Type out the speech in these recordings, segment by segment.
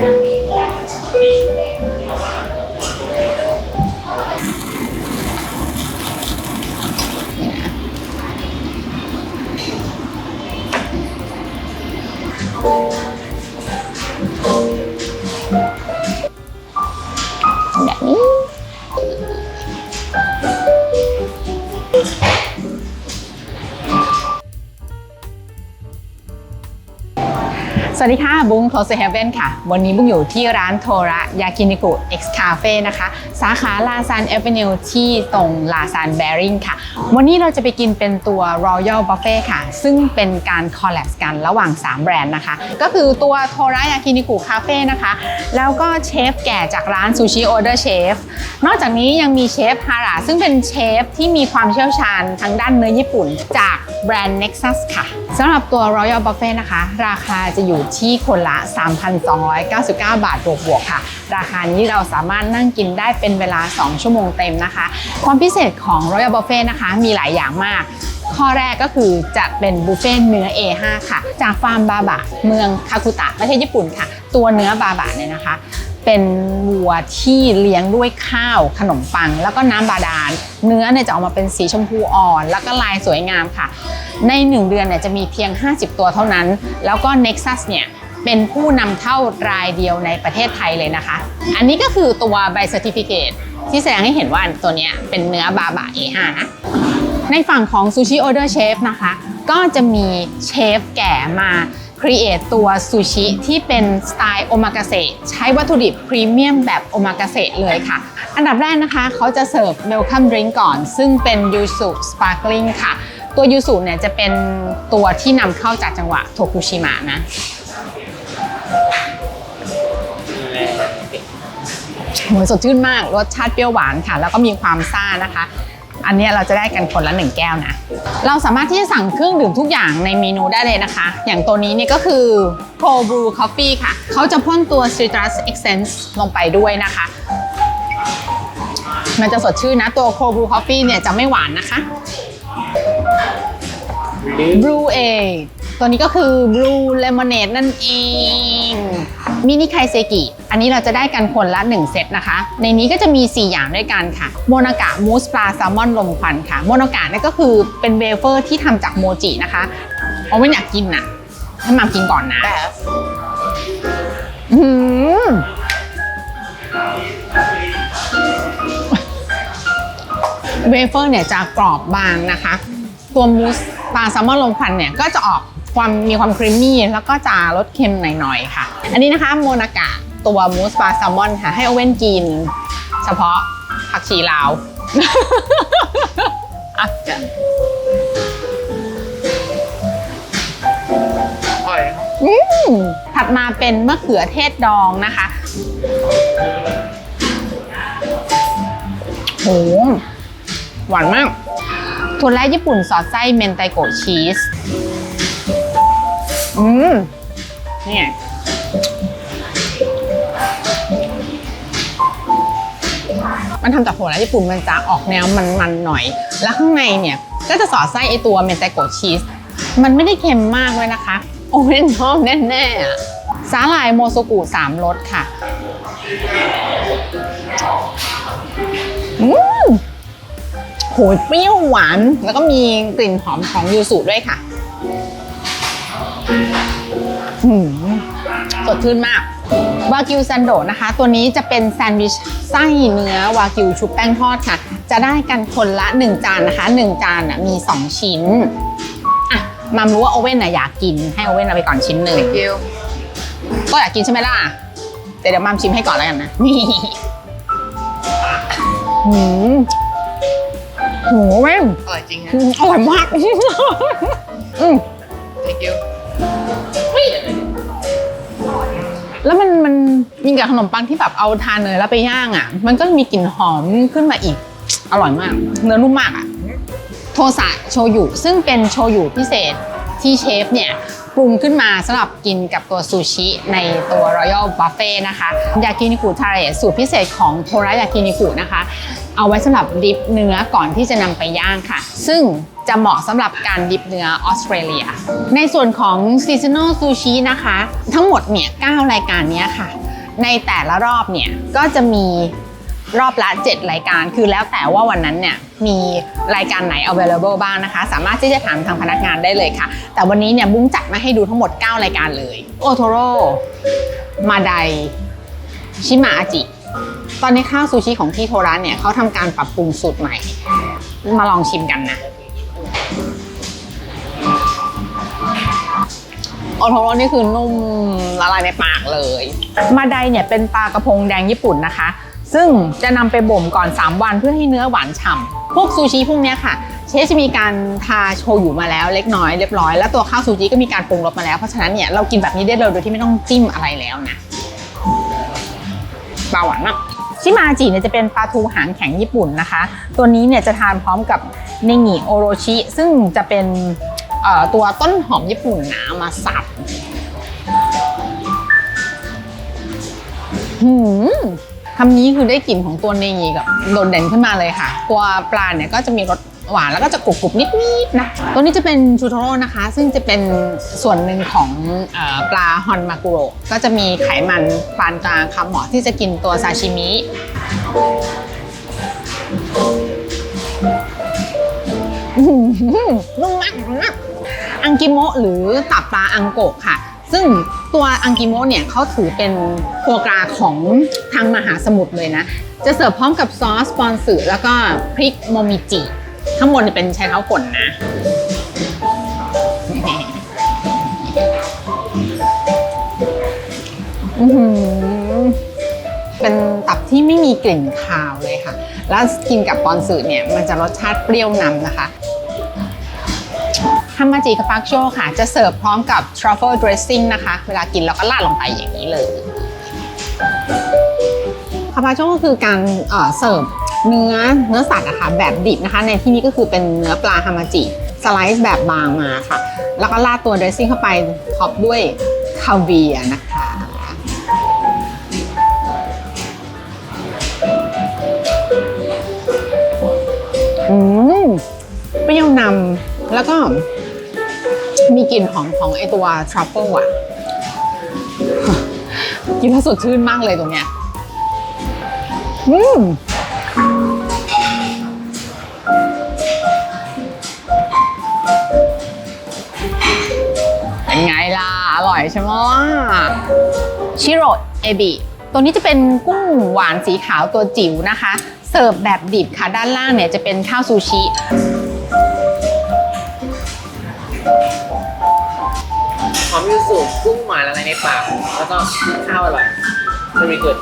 แบบนี้สวัสดีค่ะ บุ้ง Close to Heaven ค่ะ วันนี้บุ้งอยู่ที่ร้านโทระยากินิกุ X Cafe นะคะ สาขาลาซานเอเวนิวที่ตรงลาซานแบริงค่ะ วันนี้เราจะไปกินเป็นตัว Royal Buffet ค่ะ ซึ่งเป็นการคอลแลบกันระหว่าง 3 แบรนด์นะคะ ก็คือตัวโทระยากินิกุคาเฟ่นะคะ แล้วก็เชฟแก่จากร้านซูชิโอเดอร์เชฟนอกจากนี้ยังมีเชฟฮาระซึ่งเป็นเชฟที่มีความเชี่ยวชาญทางด้านเนื้อญี่ปุ่น จากแบรนด์ Nexus ค่ะสำหรับตัว Royal Buffet นะคะ ราคาจะอยู่ที่คนละ 3,299 บาทบวกๆค่ะ ราคานี้เราสามารถนั่งกินได้เป็นเวลา 2 ชั่วโมงเต็มนะคะ ความพิเศษของ Royal Buffet นะคะมีหลายอย่างมากข้อแรกก็คือจะเป็นบุฟเฟ่ต์เนื้อ A5 ค่ะ จากฟาร์มบาบะ เมืองคาคุตะประเทศญี่ปุ่นค่ะ ตัวเนื้อบาบะเนี่ยนะคะ เป็นวัวที่เลี้ยงด้วยข้าวขนมปัง แล้วก็น้ำบาดาล เนื้อเนี่ยจะออกมาเป็นสีชมพูอ่อน แล้วก็ลายสวยงามค่ะ ใน 1 เดือนเนี่ยจะมีเพียง 50 ตัวเท่านั้น แล้วก็ Nexus เนี่ย เป็นผู้นำเข้ารายเดียวในประเทศไทยเลยนะคะ อันนี้ก็คือตัวใบ certificate ที่แสดงให้เห็นว่าตัวนี้เป็นเนื้อบาบะ A5 นะในฝั่งของซูชิ o อเดอร์เชฟนะคะ ก็จะมีเชฟแก่มาครีเอทตัวซูชิที่เป็นสไตล์โอมากาเสะใช้วัตถุดิบพรีเมียมแบบโอมากาเสะเลยค่ะ อันดับแรกนะคะ เขาจะเสิร์ฟเ e ลคัมดริงก์ก่อน ซึ่งเป็นยูสุสปาร์คลิงค่ะ ตัวยูสุเนี่ยจะเป็นตัวที่นำเข้าจากจังหวัดโทคุชิมะนะ โหยสดชื่นมากรสชาติเปรี้ยวหวานค่ะ แล้วก็มีความซ่านะคะ อันนี้เราจะได้กันคนละหนึ่งแก้วนะ เราสามารถที่จะสั่งเครื่องดื่มทุกอย่างในเมนูได้เลยนะคะ อย่างตัวนี้เนี่ยก็คือ Cold Brew Coffee ค่ะ เขาจะพ่นตัว Citrus Essence ลงไปด้วยนะคะ มันจะสดชื่นนะ ตัว Cold Brew Coffee เนี่ยจะไม่หวานนะคะ Brew A ตัวนี้ก็คือ Blue Lemonade นั่นเอง มินิไคเซกิ อันนี้เราจะได้กันคนละ 1 เซตนะคะ ในนี้ก็จะมี 4 อย่างด้วยกันค่ะ โมนากะมูสปลาแซลมอนลมควันค่ะ โมนากะนี่ก็คือเป็นเวเฟอร์ที่ทำจากโมจินะคะเอาไม่อยากกินนะให้มากินก่อนนะอื้อหือเวเฟอร์เนี่ยจะกรอบบางนะคะ ตัวมูสปลาแซลมอนลมควันเนี่ยก็จะออกความมีความครีมมี่แล้วก็จะรสเค็มหน่อยๆค่ะ อันนี้นะคะโมนากะ ตัวมูสปลาแซลมอนค่ะให้โอเว่นกิน เฉพาะผักชีลาวอะอร่อยครับอืมถัดมาเป็นมะเขือเทศดองนะคะโหหวานมากถั่วแระญี่ปุ่นสอดไส้เมนไตโกะชีส อืมเนี่ย มันทำจากถั่วแระญี่ปุ่นมันจะออกแนวมันๆหน่อย แล้วข้างในเนี่ยก็จะสอดไส้ไอตัวเมนไตโกชีส มันไม่ได้เค็มมากเลยนะคะ โอ้ยชอบแน่ๆอะสาหร่ายโมโซกุสามรสค่ะอืมโหเปรี้ยวหวาน แล้วก็มีกลิ่นหอมของยูสุด้วยค่ะ อืมสดชื่นมาก วากิวซันโดะนะคะ ตัวนี้จะเป็นแซนด์วิชไส้เนื้อวากิวชุบแป้งทอดค่ะ จะได้กันคนละ 1 จานนะคะ 1 จานน่ะมี 2 ชิ้นอะมัมรู้ว่าโอเว่นน่ะอยากกินให้โอเว่นเอาไปก่อนชิ้นหนึ่งเกี๊ยวก็อยากกินใช่ไหมล่ะแต่เดี๋ยวมัมชิมให้ก่อนแล้วกันนะนี่หืมโหแม่งอร่อยจริงฮะอืมอร่อยมากอืม thank you แล้วมันมันยิงกับขนมปังที่แบบเอาทานเนยแล้วไปย่างอะ มันก็มีกลิ่นหอมขึ้นมาอีก อร่อยมาก เนื้อนุ่มมากอะ โทสะโชยุซึ่งเป็นโชยุพิเศษที่เชฟเนี่ยปรุงขึ้นมาสำหรับกินกับตัวซูชิในตัว Royal Buffet นะคะ ยากินิกุทาเรสูตรพิเศษของโทระยากินิกุนะคะ เอาไว้สำหรับดิฟเนื้อก่อนที่จะนำไปย่างค่ะ ซึ่ง จะเหมาะสำหรับการดิฟเนื้อออสเตรเลีย ในส่วนของ Seasonal Sushi นะคะ ทั้งหมดเนี่ย9รายการนี้ค่ะ ในแต่ละรอบเนี่ยก็จะมีรอบละ 7 รายการ คือแล้วแต่ว่าวันนั้นเนี่ยมีรายการไหน available บ้างนะคะ สามารถที่จะถามทางพนักงานได้เลยค่ะ แต่วันนี้เนี่ยบุ้งจัดมาให้ดูทั้งหมด 9 รายการเลย โอโทโร่ มาได ชิมาอาจิ ตอนนี้ข้าวซูชิของที่โทระเนี่ยเขาทำการปรับปรุงสูตรใหม่ มาลองชิมกันนะ โอโทโร่นี่คือนุ่มละลายในปากเลย มาไดเนี่ยเป็นปลากระพงแดงญี่ปุ่นนะคะ ซึ่งจะนำไปบ่มก่อน 3 วันเพื่อให้เนื้อหวานฉ่ำพวกซูชิพวกนี้ค่ะ เชฟจะมีการทาโชยุมาแล้วเล็กน้อยเรียบร้อยแล้วตัวข้าวซูชิก็มีการปรุงรสมาแล้วเพราะฉะนั้นเนี่ยเรากินแบบนี้ได้เลยโดยที่ไม่ต้องจิ้มอะไรแล้วนะปลาหวานมากชิมาจิเนี่ยจะเป็นปลาทูหางแข็งญี่ปุ่นนะคะ ตัวนี้เนี่ยจะทานพร้อมกับเนงิโอโรชิ ซึ่งจะเป็น ตัวต้นหอมญี่ปุ่นนะมาสับหืมคำนี้คือได้กลิ่นของตัวเนงีกับโดดเด่นขึ้นมาเลยค่ะ ตัวปลาเนี่ยก็จะมีรสหวานแล้วก็จะกรุบๆนิดๆนะ ตัวนี้จะเป็นชูโทโร่นะคะ ซึ่งจะเป็นส่วนหนึ่งของอปลาฮอนมากุโรก็จะมีไขมันปานกลางค่ะเหมาะที่จะกินตัวซาชิมิอื้อหือนุ่มมากมาก อังกิโมะหรือตับปลาอังโกะค่ะ ซึ่งตัวอังกิโมะเนี่ยเขาถือเป็นโฟกราของทางมหาสมุทรเลยนะ จะเสิร์ฟพร้อมกับซอสปอนสึแล้วก็พริกโมมิจิ ข้างบนเนี่ยเป็นชายเท้าฝนนะเป็นตับที่ไม่มีกลิ่นคาวเลยค่ะ แล้วกินกับปอนสึเนี่ยมันจะรสชาติเปรี้ยวนำนะคะ ฮามาจิคาปักโชค่ะ จะเสิร์ฟพร้อมกับ truffle dressing นะคะ เวลากินเราก็ราดลงไปอย่างนี้เลยคาปาโชก็คือการเอ่อเสิร์ฟเนื้อเนื้อสัตว์อะคะแบบดิบนะคะ ในที่นี้ก็คือเป็นเนื้อปลาฮามาจิสไลซ์แบบบางมาค่ะ แล้วก็ราดตัว dressing เข้าไปท็อปด้วยคาเวียนะคะอืมเปรี้ยวนำแล้วก็ มีกลิ่นหอมของไอตัวทรัฟเฟิลอะกินแล้วสดชื่นมากเลยตรงเนี้ย อืมเป็นไงล่ะ อร่อยใช่ไหมชิโรเอบิตัวนี้จะเป็นกุ้งหวานสีขาวตัวจิ๋วนะคะ เสิร์ฟแบบดิบค่ะ ด้านล่างเนี่ยจะเป็นข้าวซูชิ อมยูสุกุ้งหวาละลายในปากแล้วก็ข้าวอร่อย very good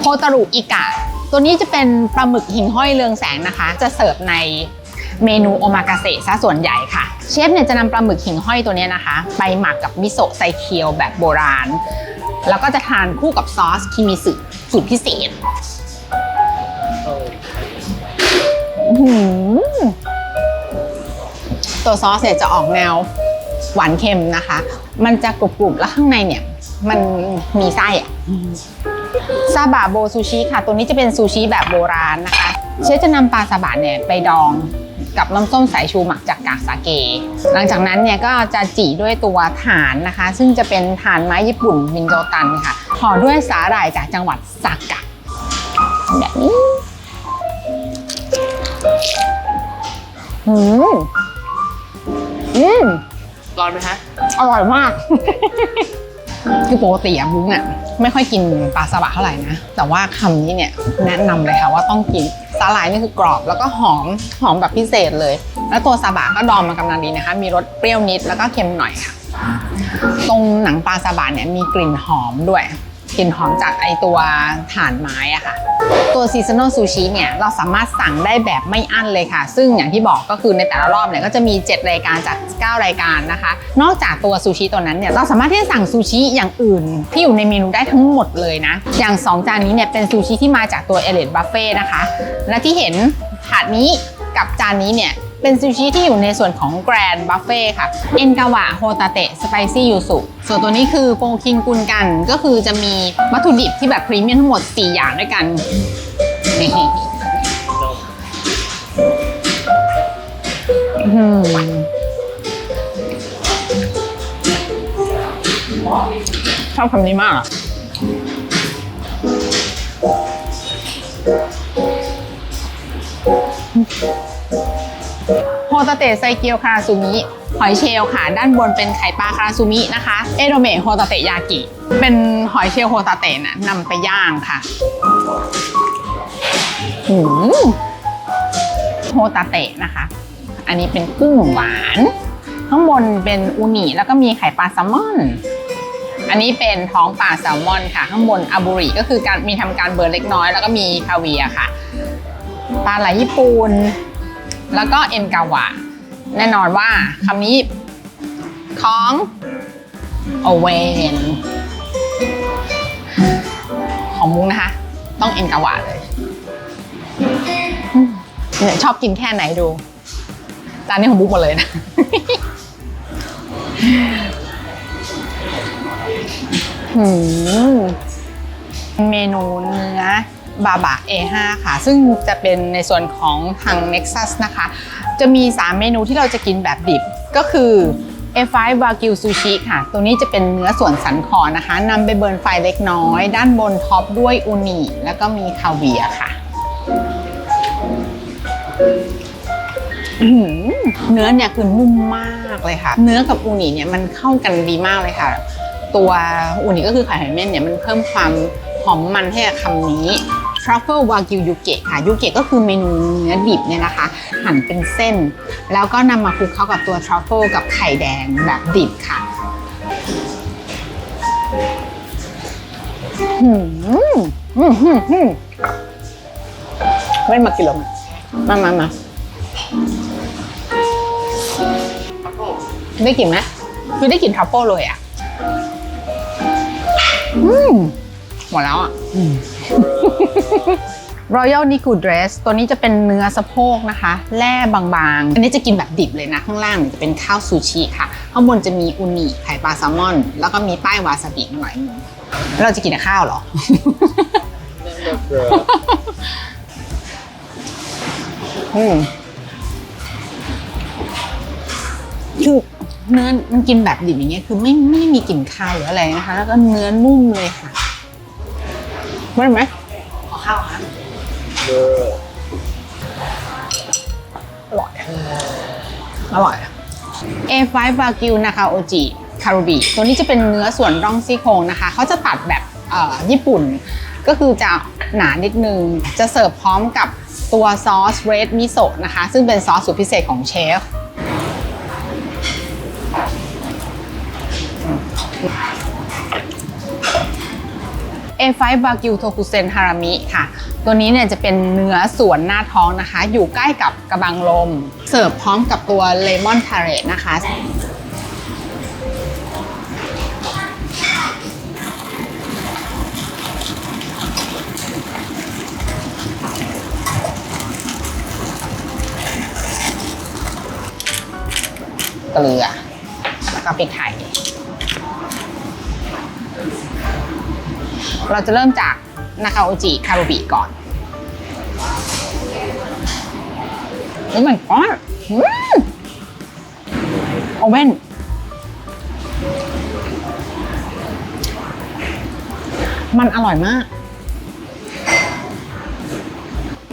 โคตารุอิกะ ตัวนี้จะเป็นปลาหมึกหิ่งห้อยเรืองแสงนะคะ จะเสิร์ฟในเมนูโอมากาเสะซะส่วนใหญ่ค่ะ เชฟเนี่ยจะนำปลาหมึกหิ่งห้อยตัวนี้นะคะ ไปหมักกับมิโซะไซเคียวแบบโบราณ แล้วก็จะทานคู่กับซอสคิมิสึสูตรพิเศษตัวซอสเนี่ยจะออกแนว หวานเค็มนะคะ มันจะกรุบๆแล้วข้างในเนี่ยมันมีไส้อะซาบะโบซูชิค่ะ ตัวนี้จะเป็นซูชิแบบโบราณนะคะ เชฟจะนำปลาซาบะเนี่ยไปดองกับน้ำส้มสายชูหมักจากกากสาเก หลังจากนั้นเนี่ยก็จะจี่ด้วยตัวถ่านนะคะ ซึ่งจะเป็นถ่านไม้ญี่ปุ่นมินโจตันค่ะห่อด้วยสาหร่ายจากจังหวัดซากะแบบนี้อืมอืม ร้อนไหมฮะอร่อยมาก คือปกติอะบุ้งอะไม่ค่อยกินปลาสบะเท่าไหร่นะ แต่ว่าคำนี้เนี่ยแนะนำเลยค่ะว่าต้องกินสาหร่ายนี่คือกรอบแล้วก็หอมหอมแบบพิเศษเลย แล้วตัวซาบะก็ดองมากำลังดีนะคะ มีรสเปรี้ยวนิดแล้วก็เค็มหน่อยค่ะ ตรงหนังปลาซาบะเนี่ยมีกลิ่นหอมด้วย กลิ่นหอมจากไอตัวถ่านไม้อะค่ะ ตัวซีซัน a ลซูชิเนี่ยเราสามารถสั่งได้แบบไม่อั้นเลยค่ะ ซึ่งอย่างที่บอกก็คือในแต่ละรอบเนี่ยก็จะมี 7 รายการจาก 9 รายการนะคะ นอกจากตัวซูชิตัวนั้นเนี่ยเราสามารถที่จะสั่งซูชิอย่างอื่น ที่อยู่ในเมนูได้ทั้งหมดเลยนะ อย่าง 2 จานนี้เนี่ยเป็นซูชิที่มาจากตัวเอเลดบัฟเฟ่นะคะ และที่เห็นถาดนี้กับจานนี้เนี่ย เป็นซูชิที่อยู่ในส่วนของแกรนด์บัฟเฟ่ค่ะ เอ็นกาวะโฮตาเตะสไปซี่ยูสุส่วนตัวนี้คือโปคิงกุนกัน ก็คือจะมีวัตถุดิบที่แบบพรีเมียมทั้งหมด 4 อย่างด้วยกันนี่ชอบคำนี้มากอะ โฮตาเตะไซเกียวคาราซูมิ หอยเชลล์ค่ะ ด้านบนเป็นไข่ปลาคาราซูมินะคะ เอโดเมะโฮตาเตะยากิ เป็นหอยเชลล์โฮตาเตะนะนำไปย่างค่ะหืมโฮตาเตะนะคะ อันนี้เป็นกุ้งหวาน ข้างบนเป็นอูนิแล้วก็มีไข่ปลาแซลมอน อันนี้เป็นท้องปลาแซลมอนค่ะ ข้างบนอาบุริก็คือการมีทำการเบิร์นเล็กน้อย แล้วก็มีคาเวียค่ะ ปลาไหลญี่ปุ่น แล้วก็เอ็นกาวะแน่นอนว่าคำนี้ของโอเวนของมุ้งนะคะ ต้องเอ็นกาวะเลยเนี่ยชอบกินแค่ไหนดู จานนี้ของบุ๊กหมดเลยนะ เมนูเนื้อ บาบะ A5 ค่ะ ซึ่งจะเป็นในส่วนของทาง Nexus นะคะ จะมี 3 เมนูที่เราจะกินแบบดิบก็คือ A5 Wagyu Sushi ค่ะ ตัวนี้จะเป็นเนื้อส่วนสันคอนะคะนำไปเบิร์นไฟเล็กน้อย ด้านบนท็อปด้วยอูนิแล้วก็มีคาเวียค่ะเนื้อเนี่ยคือนุ่มมากเลยค่ะ เนื้อกับอูนิเนี่ยมันเข้ากันดีมากเลยค่ะ ตัวอูนิก็คือไข่หอยเม่นเนี่ยมันเพิ่มความหอมมันให้กับคำนี้ Truffle Wagyu Yuke ค่ะ Yuke ก็คือเมนูเนื้อดิบเนี่ยนะคะ หั่นเป็นเส้น แล้วก็นำมาคลุกเข้ากับตัว Truffle กับไข่แดงแบบดิบค่ะหืมหืมหืมหืมเว้นมากินแล้วมามามาได้กลิ่นไหมคือได้กลิ่นทรัฟเฟิลเลยอะ อืม หมดแล้วอะ Royal Niku Dress ตัวนี้จะเป็นเนื้อสะโพกนะคะ แร่บางๆ อันนี้จะกินแบบดิบเลยนะ ข้างล่างเนี่ยจะเป็นข้าวซูชิค่ะ ข้างบนจะมีอุนิไข่ปลาแซลมอน แล้วก็มีป้ายวาซาบิหน่อยแล้วเราจะกินกับข้าวเหรอเรื่องเบอร์เกอร์อืมคือเนื้อมันกินแบบดิบอย่างเงี้ยคือไม่ไม่มีกลิ่นคาวหรืออะไรนะคะ แล้วก็เนื้อนุ่มเลยค่ะ ไม่ไหมขอข้าวค่ะเบอร์อร่อย อร่อย A5 Wagyu นะคะโอจิคารุบิตัวนี้จะเป็นเนื้อส่วนร่องซี่โครงนะคะ เขาจะตัดแบบเอ่อญี่ปุ่น ก็คือจะหนานิดนึง จะเสิร์ฟพร้อมกับตัวซอสเรดมิโซะนะคะ ซึ่งเป็นซอสสูตรพิเศษของเชฟ A5 Wagyu Tokusen Harami ค่ะ ตัวนี้เนี่ยจะเป็นเนื้อส่วนหน้าท้องนะคะ อยู่ใกล้กับกระบังลม เสิร์ฟพร้อมกับตัวเลมอนทาเรตนะคะเกลือแล้วก็พริกไทย เราจะเริ่มจากนาคาโอจิคารุบิก่อนโอ้ my god อืมโอเว่นมันอร่อยมาก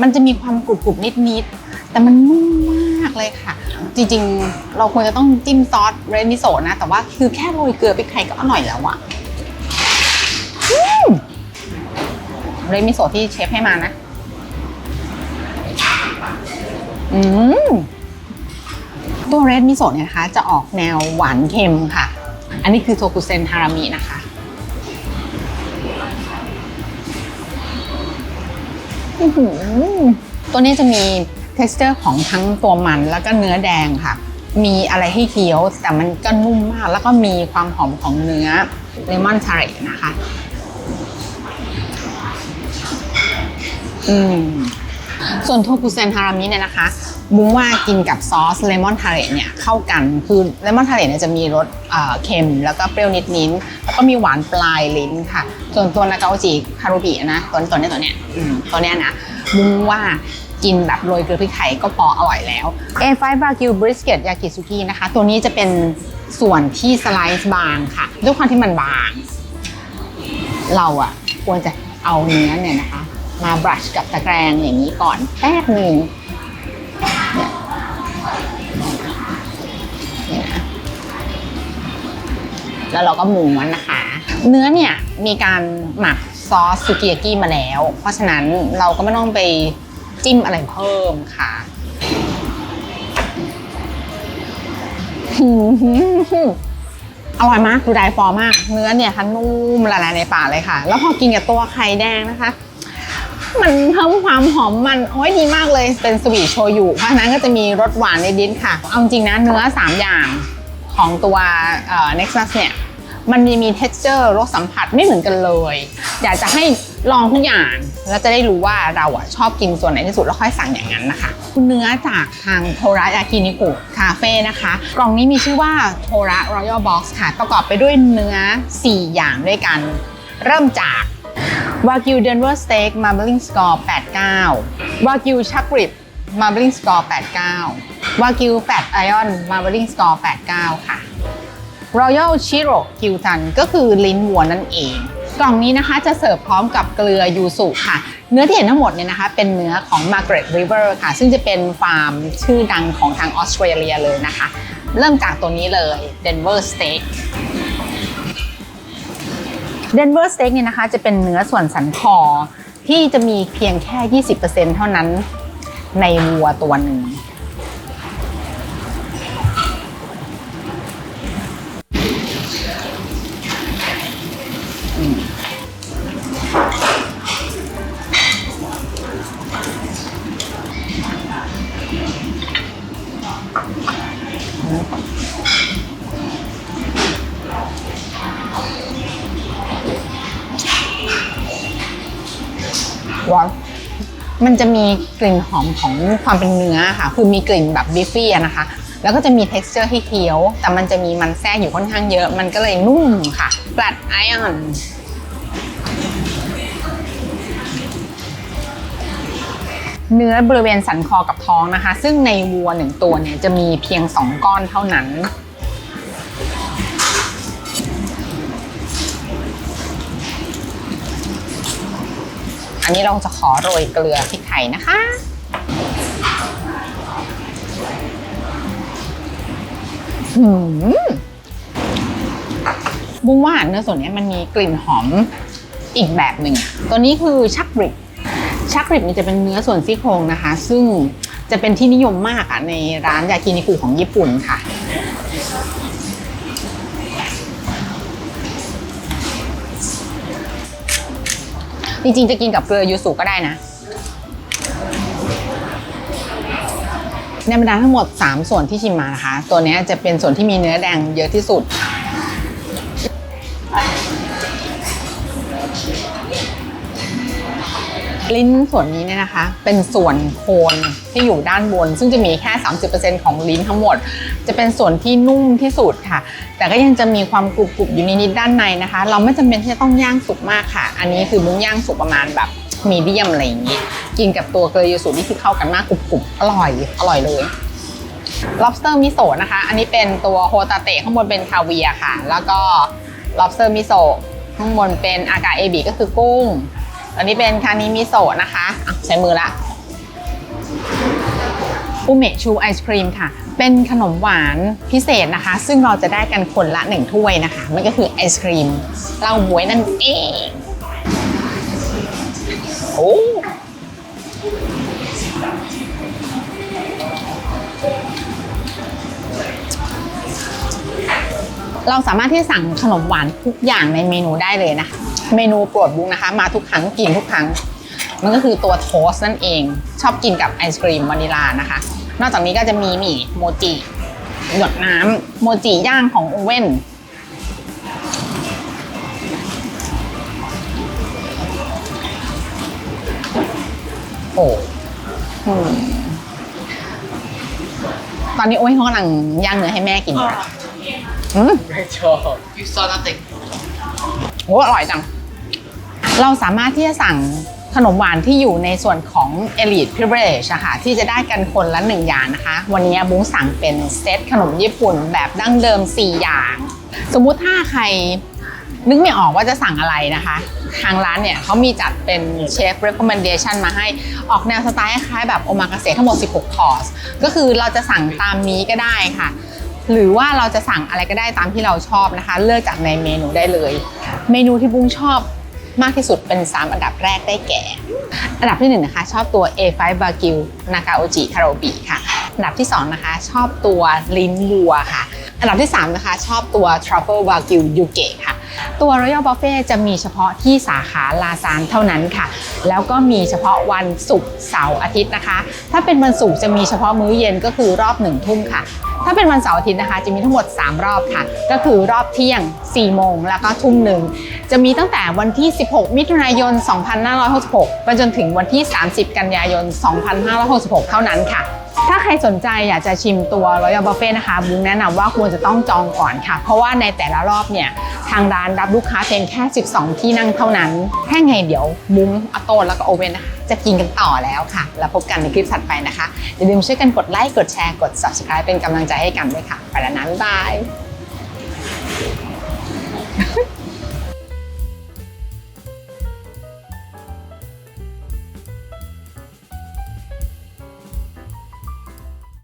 มันจะมีความกรุบๆนิดๆแต่มันนุ่มมากเลยค่ะ จริงๆ เราควรจะต้องจิ้มซอสเรนมิโซะนะ แต่ว่าคือแค่โรยเกลือพริกไทยก็อร่อยแล้วอะ เรมิโซะที่เชฟให้มานะ อืมตัวเรดมิโซะเนี่ยนะคะ จะออกแนวหวานเค็มค่ะ อันนี้คือโทกุเซนฮารามินะคะหือตัวนี้จะมี t e x t u r e ของทั้งตัวมันแล้วก็เนื้อแดงค่ะ มีอะไรให้เคี้ยวแต่มันก็นุ่มมาก แล้วก็มีความหอมของเนื้อเลมอนทาร์เรนะคะ อืมส่วนโทกุเซนฮารามิเนี่ยนะคะบุ้งว่ากินกับซอสเลมอนทาเรตเนี่ยเข้ากันคือเลมอนทาเรตเนี่ยจะมีรสเค็มแล้วก็เปรี้ยวนิดนิดแล้วก็มีหวานปลายลิ้นค่ะ ส่วนตัวนากาโอจิคารุบินะตัวตัวเนี้ยตัวเนี้ยตัวเนี้ยนะบุ้งว่ากินแบบโรยเกลือพริกไทยก็พออร่อยแล้ว A5 Wagyu Brisket Yakizuki นะคะ ตัวนี้จะเป็นส่วนที่สไลซ์บางค่ะ ด้วยความที่มันบาง เราอะควรจะเอาเนื้อเนี่ยนะคะ มาบรัชกับตะแกรงอย่างนี้ก่อนแป๊บหนึ่งเนี่ยเนี่ยนะแล้วเราก็หมุนนะคะ เนื้อเนี่ยมีการหมักซอสสุกิยากิมาแล้ว เพราะฉะนั้นเราก็ไม่ต้องไปจิ้มอะไรเพิ่มค่ะอร่อยมากดูไดฟอร์มาก เนื้อเนี่ยค่ะนุ่มละลายในปากเลยค่ะ แล้วพอกินกับตัวไข่แดงนะคะ มันเพิ่มความหอมมันโอ้ยดีมากเลยเป็นสวีทโชยุเพราะฉะนั้นก็จะมีรสหวานในิดๆค่ะ เอาจริงนะเนื้อ 3 อย่างของตัวเอ่อ Nexus เนี่ยมันมีมี texture รสสัมผัสไม่เหมือนกันเลย อยากจะให้ลองทุกอย่างแล้วจะได้รู้ว่าเราอะชอบกินส่วนไหนที่สุดแล้วค่อยสั่งอย่างนั้นนะคะเนื้อจากทางโทระยากินิกุคาเฟ่นะคะ กล่องนี้มีชื่อว่าโทระ Royal Box ค่ะ ประกอบไปด้วยเนื้อ 4 อย่างด้วยกัน เริ่มจาก วากิวเดนเวอร์สเต็กมาร์บลิงสกอร์89 วากิวชักริบมาร์บลิงสกอร์89 วากิวแฟตไอออนมาร์บลิงสกอร์89 ค่ะ Royal Chiro k i l t a n ก็คือลิ้นวัวนั่นเอง กล่องนี้นะคะจะเสิร์ฟพร้อมกับเกลือยูสุค่ะ เนื้อที่เห็นทั้งหมดเนี่ยนะคะ เป็นเนื้อของ Margaret River ค่ะ ซึ่งจะเป็นฟาร์มชื่อดังของทางออสเตรเลียเลยนะคะ เริ่มจากตัวนี้เลย Denver Steak เดนเวอร์สเต็กเนี่ยนะคะจะเป็นเนื้อส่วนสันคอที่จะมีเพียงแค่ 20%เท่านั้นในวัวตัวหนึ่ง จะมีกลิ่นหอมของความเป็นเนื้อค่ะ คือมีกลิ่นแบบบิฟฟี่นะคะ แล้วก็จะมี t e x t อร์ที่เคี้ยว แต่มันจะมีมันแทรกอยู่ค่อนข้างเยอะ มันก็เลยนุ่มค่ะ flat iron เนื้อบริเวณสันคอกับท้องนะคะ ซึ่งในวัวหนึ่งตัวเนี่ยจะมีเพียง 2 ก้อนเท่านั้น นนี้เราจะขอโรยเกลือพริกไทยนะคะหืมบุ้งว่าเนื้อส่วนนี้มันมีกลิ่นหอมอีกแบบหนึ่ง ตัวนี้คือชักริบ ชักริบนี่จะเป็นเนื้อส่วนซี่โครงนะคะ ซึ่งจะเป็นที่นิยมมากอะในร้านยากินิกุของญี่ปุ่นค่ะ จริงๆจะกินกับเกลือยูสุก็ได้นะในบรรดาทั้งหมด 3 ส่วนที่ชิมมานะคะ ตัวนี้จะเป็นส่วนที่มีเนื้อแดงเยอะที่สุด ลิ้นส่วนนี้เนี่ยนะคะ เป็นส่วนโคนที่อยู่ด้านบน ซึ่งจะมีแค่ 30%ของลิ้นทั้งหมด จะเป็นส่วนที่นุ่มที่สุดค่ะ แต่ก็ยังจะมีความกรุบๆอยู่นิดๆด้านในนะคะ เราไม่จำเป็นที่จะต้องย่างสุกมากค่ะ อันนี้คือบุ้งย่างสุกประมาณแบบมีเดียมอะไรอย่างนี้ กินกับตัวเกลือยูสุนี่คือเข้ากันมากกรุบๆอร่อย อร่อยเลย lobster มิโซะนะคะ อันนี้เป็นตัวโฮตาเตะข้างบนเป็นคาเวียค่ะ แล้วก็ lobster มิโซะข้างบนเป็นอากาเอบิก็คือกุ้ง อันนี้เป็นคานิมิโซะนะคะอะใช้มือละอุเมชูไอศครีมค่ะ เป็นขนมหวานพิเศษนะคะ ซึ่งเราจะได้กันคนละหนึ่งถ้วยนะคะ มันก็คือไอศครีมเหล้าบวยนั่นเองโอ้เราสามารถที่สั่งขนมหวานทุกอย่างในเมนูได้เลยนะคะ เมนูโปรดบุ๊กนะคะ มาทุกครั้งกินทุกครั้ง มันก็คือตัวโทสต์นั่นเอง ชอบกินกับไอศครีมวานิลานะคะ นอกจากนี้ก็จะมีหมี่โมจิหยดน้ำโมจิย่างของโอเว่นโอ้อืมตอนนี้โอ้ยเขากำลังย่างเนื้อให้แม่กินอยู่อะอืมไม่ชอบ You saw nothing โอ้อร่อยจัง เราสามารถที่จะสั่งขนมหวานที่อยู่ในส่วนของ Elite Privilege ะค่ะที่จะได้กันคนละหนึ่งอย่างนะคะ วันนี้บุ้งสั่งเป็นเซตขนมญี่ปุ่นแบบดั้งเดิม 4 อย่าง สมมุติถ้าใครนึกไม่ออกว่าจะสั่งอะไรนะคะ ทางร้านเนี่ยเขามีจัดเป็นเชฟ recommendation มาให้ออกแนวสไตล์คล้ายแบบโอมากาเสะทั้งหมด 16 คอร์ส ก็คือเราจะสั่งตามนี้ก็ได้ค่ะ หรือว่าเราจะสั่งอะไรก็ได้ตามที่เราชอบนะคะ เลือกจากในเมนูได้เลย เมนูที่บุ้งชอบ มากที่สุดเป็น 3 อันดับแรกได้แก่ อันดับที่1นนะคะชอบตัว A5 b a g i l Nakaoji Karobi ค่ะ อันดับที่ 2 นะคะ ชอบตัวลิ้นวัวค่ะ อันดับที่ 3 นะคะ ชอบตัว Truffle Wagyu Yuke ค่ะ ตัว Royal Buffet จะมีเฉพาะที่สาขาลาซานเท่านั้นค่ะ แล้วก็มีเฉพาะวันศุกร์เสาร์อาทิตย์นะคะ ถ้าเป็นวันศุกร์จะมีเฉพาะมื้อเย็นก็คือรอบหนึ่งทุ่มค่ะ ถ้าเป็นวันเสาร์อาทิตย์นะคะ จะมีทั้งหมด 3 รอบค่ะ ก็คือรอบเที่ยง 4 โมง แล้วก็ทุ่มหนึ่ง จะมีตั้งแต่วันที่ 16 มิถุนายน 2566 ไปจนถึงวันที่ 30 กันยายน 2566 เท่านั้นค่ะถ้าใครสนใจอยากจะชิมตัว Royal Buffet นะคะบุ้งแนะนำว่าควรจะต้องจองก่อนค่ะ เพราะว่าในแต่ละรอบเนี่ยทางร้านรับลูกค้าเพียงแค่ 12 ที่นั่งเท่านั้นแค่ไงเดี๋ยวมุ้งอโต้แล้วก็โอเว่นนะคะจะกินกันต่อแล้วค่ะ แล้วพบกันในคลิปถัดไปนะคะอย่าลืมช่วยกันกดไลค์กดแชร์กด subscribe เป็นกำลังใจให้กันด้วยค่ะ ไปแล้วนะบ๊ายบาย